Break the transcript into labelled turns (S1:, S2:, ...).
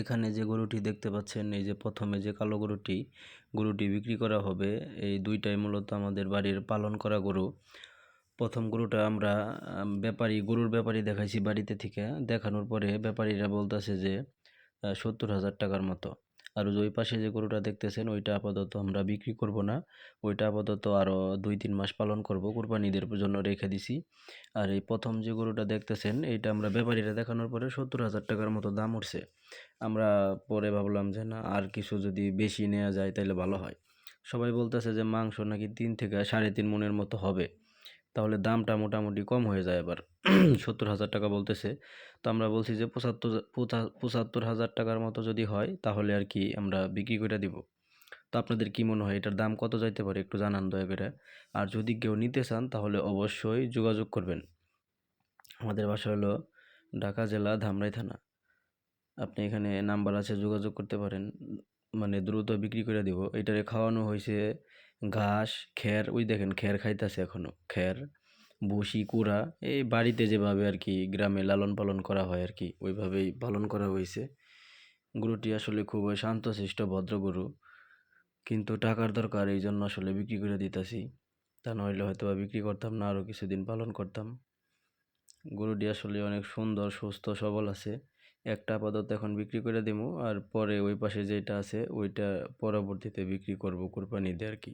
S1: এখানে যে গরুটি দেখতে পাচ্ছেন, এই যে প্রথমে যে কালো গরুটি গরুটি বিক্রি করা হবে। এই দুইটাই মূলত আমাদের বাড়ির পালন করা গরু। প্রথম গরুটা আমরা ব্যাপারী, গরুর ব্যাপারী দেখাইছি বাড়িতে থেকে। দেখানোর পরে ব্যাপারীরা বলতেছে যে সত্তর হাজার টাকার মতো। আর ওই পাশে যে গরুটা দেখতেছেন, ওইটা আপাতত আমরা বিক্রি করব না। ওইটা আপাতত আরও দুই তিন মাস পালন করব কোরবানিদের জন্য রেখে দিছি। আর এই প্রথম যে গরুটা দেখতেছেন, এইটা আমরা ব্যাপারীরা দেখানোর পরে সত্তর হাজার টাকার মতো দাম উঠছে। আমরা পরে ভাবলাম যে না, আর কিছু যদি বেশি নেওয়া যায় তাহলে ভালো হয়। সবাই বলতেছে যে মাংস নাকি তিন থেকে সাড়ে তিন মনের মতো হবে। তাহলে দামটা মোটামুটি কম হয়ে যায় আবার সত্তর হাজার টাকা বলতেছে। তো আমরা বলছি যে পঁচাত্তর পঁচা- পঁচাত্তর হাজার টাকার মতো যদি হয়, তাহলে আর কি আমরা বিক্রি করে দিব। তো আপনাদের কী মনে হয়, এটার দাম কত যাইতে পারে? একটু জানান দয়া করে। আর যদি কেউ নিতে চান, তাহলে অবশ্যই যোগাযোগ করবেন। আমাদের বাসা হলো ঢাকা জেলা ধামরাই থানা। আপনি এখানে নাম্বার আছে, যোগাযোগ করতে পারেন। মানে দ্রুত বিক্রি করে দিব। এটারে খাওয়ানো হয়েছে ঘাস, খের, ওই দেখেন খের খাইতেছে এখনও। খের, ভুসি, কুড়া, এই বাড়িতে যেভাবে আর কি গ্রামে লালন পালন করা হয় আর কি, ওইভাবেই পালন করা হয়েছে গরুটি আসলে খুবই শান্তশিষ্ট ভদ্র গরু। কিন্তু টাকার দরকার এই জন্য আসলে বিক্রি করে দিতেছি। তা নইলে হয়তো বা বিক্রি করতাম না আরও কিছুদিন পালন করতাম। গরুটি আসলে অনেক সুন্দর, সুস্থ, সবল আছে। একটা আপাতত এখন বিক্রি করে দিমু, আর পরে ওই পাশে যেটা আছে, ওইটা পরবর্তীতে বিক্রি করব কোরবানি দিয়ে আর কি।